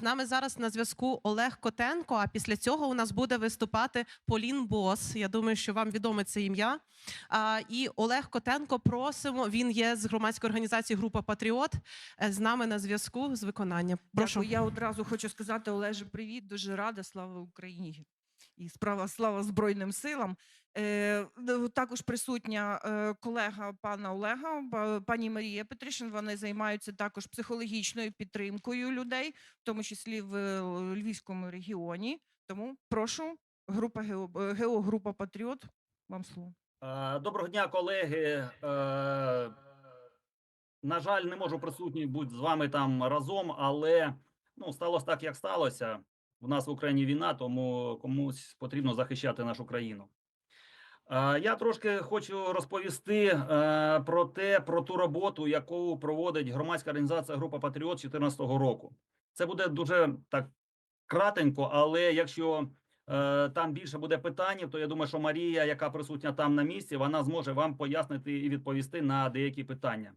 З нами зараз на зв'язку Олег Котенко. А після цього у нас буде виступати Полін Бос. Я думаю, що вам відоме це ім'я. І Олег Котенко просимо. Він є з громадської організації Група Патріот. е, З нами на зв'язку з виконанням. Прошу. Дякую. Я одразу хочу сказати Олеже, привіт, дуже рада. Слава Україні і справа слава Збройним силам. Е, також присутня е, колега пана Олега, пані Марія Петришин. Вони займаються також психологічною підтримкою людей, в тому числі в е, Львівському регіоні. Тому прошу, група ГЕО, е, група Патріот. Вам слово. Доброго дня, колеги. На жаль, не можу присутній бути з вами там разом, але ну сталося так, як сталося. У нас в Україні війна, тому комусь потрібно захищати нашу країну. Я трошки хочу розповісти е, про те, про ту роботу, яку проводить громадська організація Група Патріот 2014 року. Це буде дуже так кратенько, але якщо е, там більше буде питань, то я думаю, що Марія, яка присутня там на місці, вона зможе вам пояснити і відповісти на деякі питання.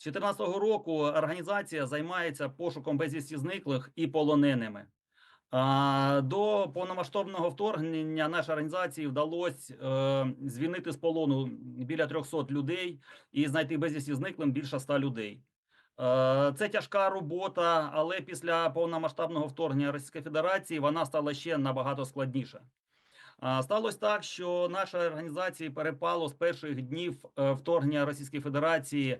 З 2014 року організація займається пошуком безвісті зниклих і полоненими. До повномасштабного вторгнення нашій організації вдалося е, звільнити з полону біля 300 людей і знайти безвісті зниклим більше 100 людей. Е, Це тяжка робота, але після повномасштабного вторгнення Російської Федерації вона стала ще набагато складніша. Сталося так, що наша організація перепало з перших днів е, вторгнення Російської Федерації е,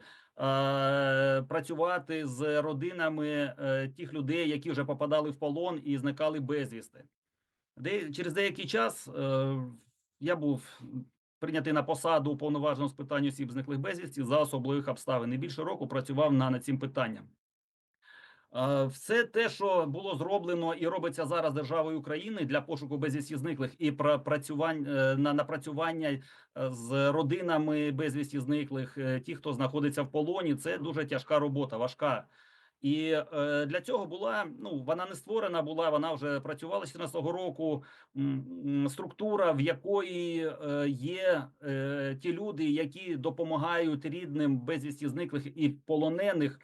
працювати з родинами е, тих людей, які вже попадали в полон і зникали безвісти. Де, через деякий час я був прийнятий на посаду уповноваженого з питань осіб зниклих безвісті за особливих обставин. І більше року працював на, над цим питанням. Е, Все те, що було зроблено і робиться зараз державою України для пошуку безвісті зниклих і працювання на напрацювання е, з родинами безвісті зниклих, е, ті, хто знаходиться в полоні, це дуже тяжка робота, важка. І е, для цього була ну вона не створена була, вона вже працювала з 14 року. Структура, в якої е, є е, ті люди, які допомагають рідним безвісті зниклих і полонених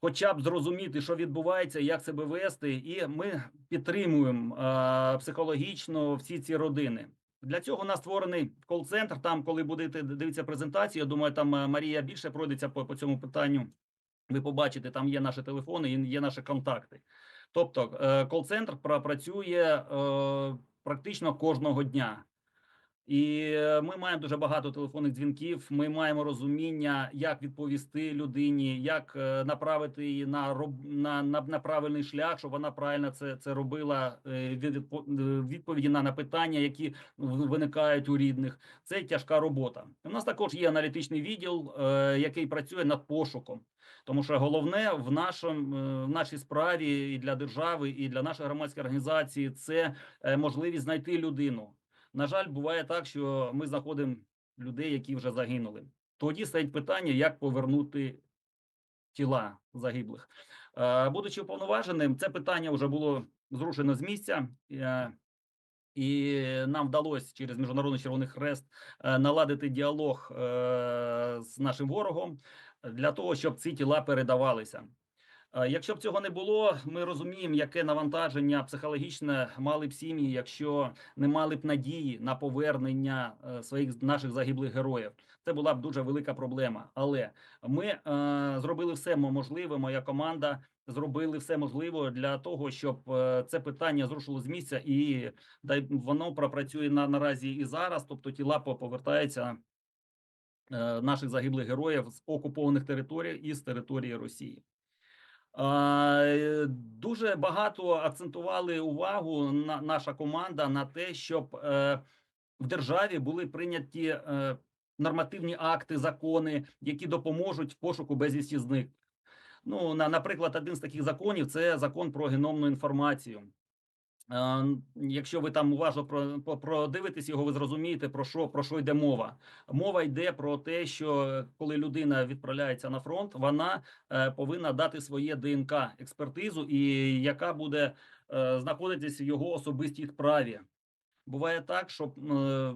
хоча б зрозуміти, що відбувається, як себе вести, і ми підтримуємо е, психологічно всі ці родини. Для цього у нас створений кол-центр. Там, коли будете дивитися презентацію, я думаю, там е, Марія більше пройдеться по, по цьому питанню. Ви побачите, там є наші телефони, і є наші контакти. Тобто, е, кол-центр працює е, практично кожного дня. І е, ми маємо дуже багато телефонних дзвінків. Ми маємо розуміння, як відповісти людині, як е, направити її на роб на, на, на правильний шлях, щоб вона правильно це, це робила. е, від- Відповіді на, на питання, які виникають у рідних. Це тяжка робота. У нас також є аналітичний відділ, який працює над пошуком. Тому що головне в нашому в нашій справі і для держави, і для нашої громадської організації це можливість знайти людину. На жаль, буває так, що ми знаходимо людей, які вже загинули. Тоді стоїть питання, як повернути тіла загиблих. Е, Будучи уповноваженим, це питання вже було зрушено з місця. е, І нам вдалося через Міжнародний Червоний Хрест е, наладити діалог з нашим ворогом для того, щоб ці тіла передавалися. Е, Якщо б цього не було, ми розуміємо, яке навантаження психологічне мали б сім'ї, якщо не мали б надії на повернення е, своїх наших загиблих героїв. Це була б дуже велика проблема. Але ми е, зробили все можливе. Моя команда зробили все можливе для того, щоб е, це питання зрушило з місця, і дай воно пропрацює на наразі і зараз. Тобто тіла повертаються е, наших загиблих героїв з окупованих територій і з території Росії. Е, Дуже багато акцентували увагу на наша команда на те, щоб е, в державі були прийняті е, нормативні акти, закони, які допоможуть пошуку безвісті зниклих. Ну, на, наприклад, один з таких законів це закон про геномну інформацію. Е, Якщо ви там уважно продивитесь його, ви зрозумієте, про що, про що йде мова. Мова йде про те, що коли людина відправляється на фронт, вона е, повинна дати своє ДНК експертизу, і яка буде е, знаходитись в його особистій справі. Буває так, що е,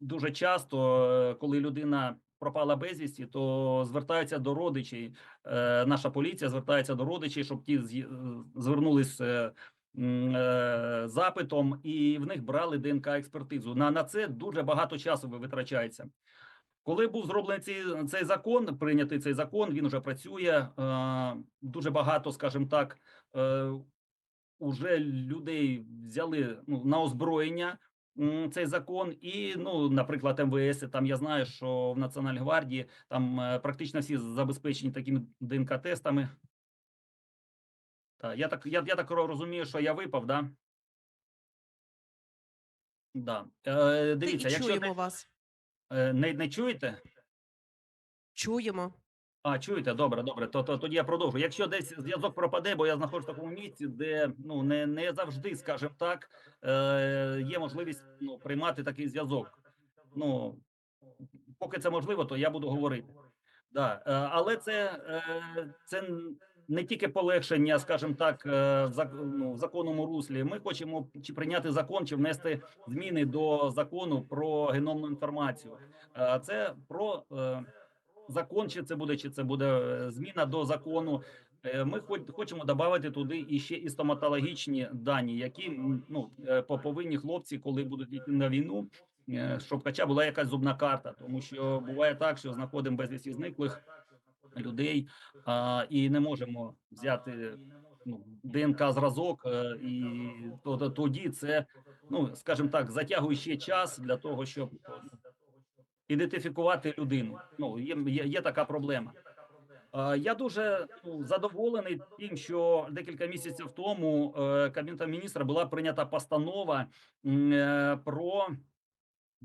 дуже часто, е, коли людина пропала безвісті, то звертаються до родичів. Е, наша поліція звертається до родичів, щоб ті звернулись е, е, запитом, і в них брали ДНК експертизу. На, на це дуже багато часу ви- витрачається. Коли був зроблений цей, цей закон, прийнятий цей закон, він вже працює. Е, дуже багато, скажімо так, е, уже людей взяли ну, на озброєння цей закон. І, ну, наприклад, МВС, там я знаю, що в Національній гвардії там е, практично всі забезпечені такими ДНК-тестами. Так, я так, я, я так розумію, що я випав, да? Да. Е, дивіться, і якщо чуємо те- вас. е, не, не чуєте? Чуємо. А, чуєте? Добре, добре. То, то тоді я продовжу. Якщо десь зв'язок пропаде, бо я знаходжусь в такому місці, де ну не, не завжди, скажімо так, е, є можливість ну, приймати такий зв'язок. Ну поки це можливо, то я буду говорити. Да. Е, але це, е, це не тільки полегшення, скажімо так, е, ну, в законному руслі. Ми хочемо чи прийняти закон, чи внести зміни до закону про геномну інформацію. Е, Це про е, закон, чи це буде, чи це буде зміна до закону. Ми хоч- хочемо додати туди і ще і стоматологічні дані, які ну повинні хлопці, коли будуть йти на війну, щоб хоча була якась зубна карта, тому що буває так, що знаходимо безвісті зниклих людей і не можемо взяти ну, ДНК зразок, е, і то, то- тоді це, ну скажімо так, затягує ще час для того, щоб ідентифікувати людину. Ну є, є, є така проблема. Я дуже ну, задоволений тим, що декілька місяців тому е, кабінетом міністра була прийнята постанова е, про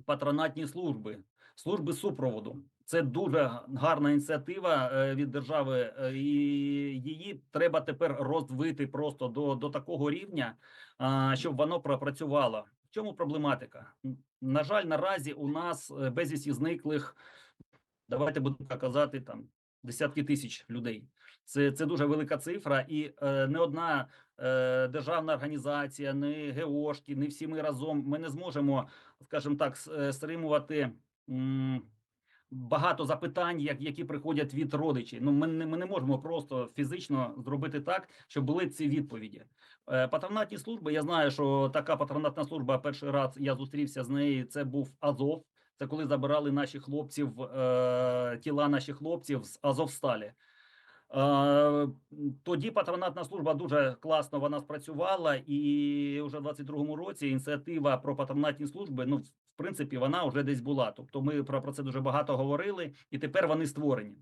патронатні служби, служби супроводу. Це дуже гарна ініціатива е, від держави, е, і її треба тепер розвити просто до, до такого рівня, щоб воно пропрацювало. В чому проблематика? На жаль, наразі у нас е, безвісті зниклих. Давайте будемо казати там десятки тисяч людей. Це, це дуже велика цифра, і е, не одна е, державна організація, не ГОшки, не всі ми разом. Ми не зможемо, скажімо так, стримувати. Багато запитань, як які приходять від родичів. Ну ми не ми не можемо просто фізично зробити так, щоб були ці відповіді. Е, патронатні служби. Я знаю, що така патронатна служба. Перший раз я зустрівся з нею. Це був Азов. Це коли забирали наші хлопців, е, тіла наших хлопців з Азовсталі. Е, Тоді патронатна служба дуже класно вона спрацювала, і вже в 22-му році ініціатива про патронатні служби, ну, принципі, вона вже десь була. Тобто ми про, про це дуже багато говорили, і тепер вони створені.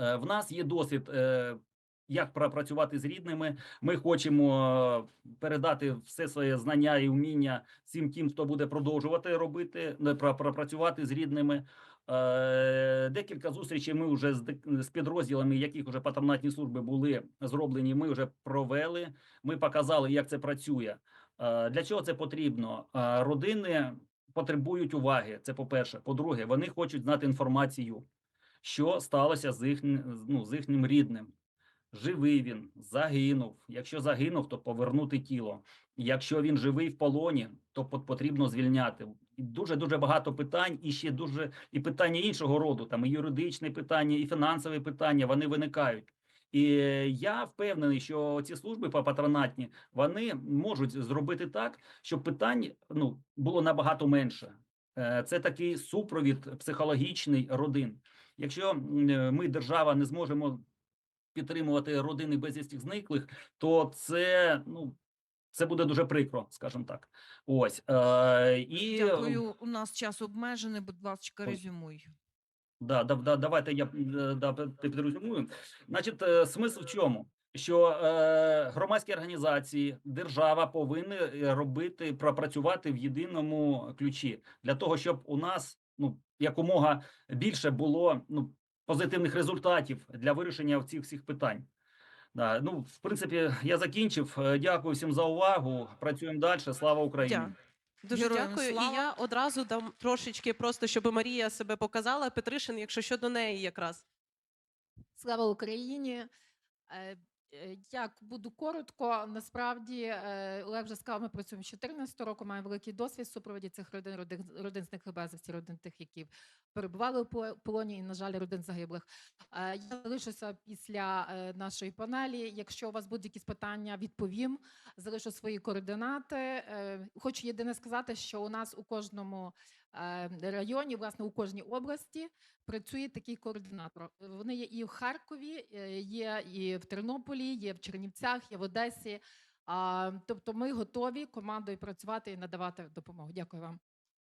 Е, В нас є досвід, е, як пропрацювати з рідними. Ми хочемо е, передати все своє знання і вміння всім тим, хто буде продовжувати робити, про- з рідними. Е, Декілька зустрічей ми вже з, підрозділами, яких вже патронатні служби були зроблені. Ми вже провели. Ми показали, як це працює. Е, Для чого це потрібно? Родини потребують уваги. Це по-перше. По-друге, вони хочуть знати інформацію, що сталося з їхнім, ну, з їхнім рідним. Живий він, загинув. Якщо загинув, то повернути тіло. Якщо він живий в полоні, то потрібно звільняти. Дуже дуже багато питань, і ще дуже і питання іншого роду, там і юридичні питання, і фінансові питання вони виникають. І е, я впевнений, що ці служби па- патронатні вони можуть зробити так, щоб питань ну було набагато менше. Е, Це такий супровід психологічний родин. Якщо е, ми, держава, не зможемо підтримувати родини безвісті зниклих, то це ну це буде дуже прикро, скажімо так. Ось е, і Дякую. У нас час обмежений. Будь ласка, резюмуй. Да, да, да, давайте я е, да, підрозумію. Значить, е, смисл в чому? Що е, громадські організації, держава повинні е, робити, пропрацювати в єдиному ключі для того, щоб у нас ну якомога більше було ну позитивних результатів для вирішення цих всіх питань. Да, ну, в принципі, я закінчив. Дякую всім за увагу. Працюємо далі. Слава Україні! Дуже Героям дякую. слава. І я одразу дам трошечки, просто щоб Марія себе показала. Петришин, якщо щодо неї якраз. Слава Україні! Е, Е, Як буду коротко, насправді е, Олег вже сказав, ми працюємо з 14 року, маємо великий досвід в супроводі цих родин, родин, родин зниклих безвісті, родин тих, які перебували поле- полоні, і, на жаль, родин загиблих. Е, Я залишуся після е, нашої панелі. Якщо у вас будуть якісь питання, відповім. Залишу свої координати. Е, Хочу єдине сказати, що у нас у кожному е, районі, власне, у кожній області працює такий координатор. Вони є і в Харкові, е, є і в Тернополі, є в Чернівцях, є в Одесі. Тобто ми готові командою працювати і надавати допомогу. Дякую вам.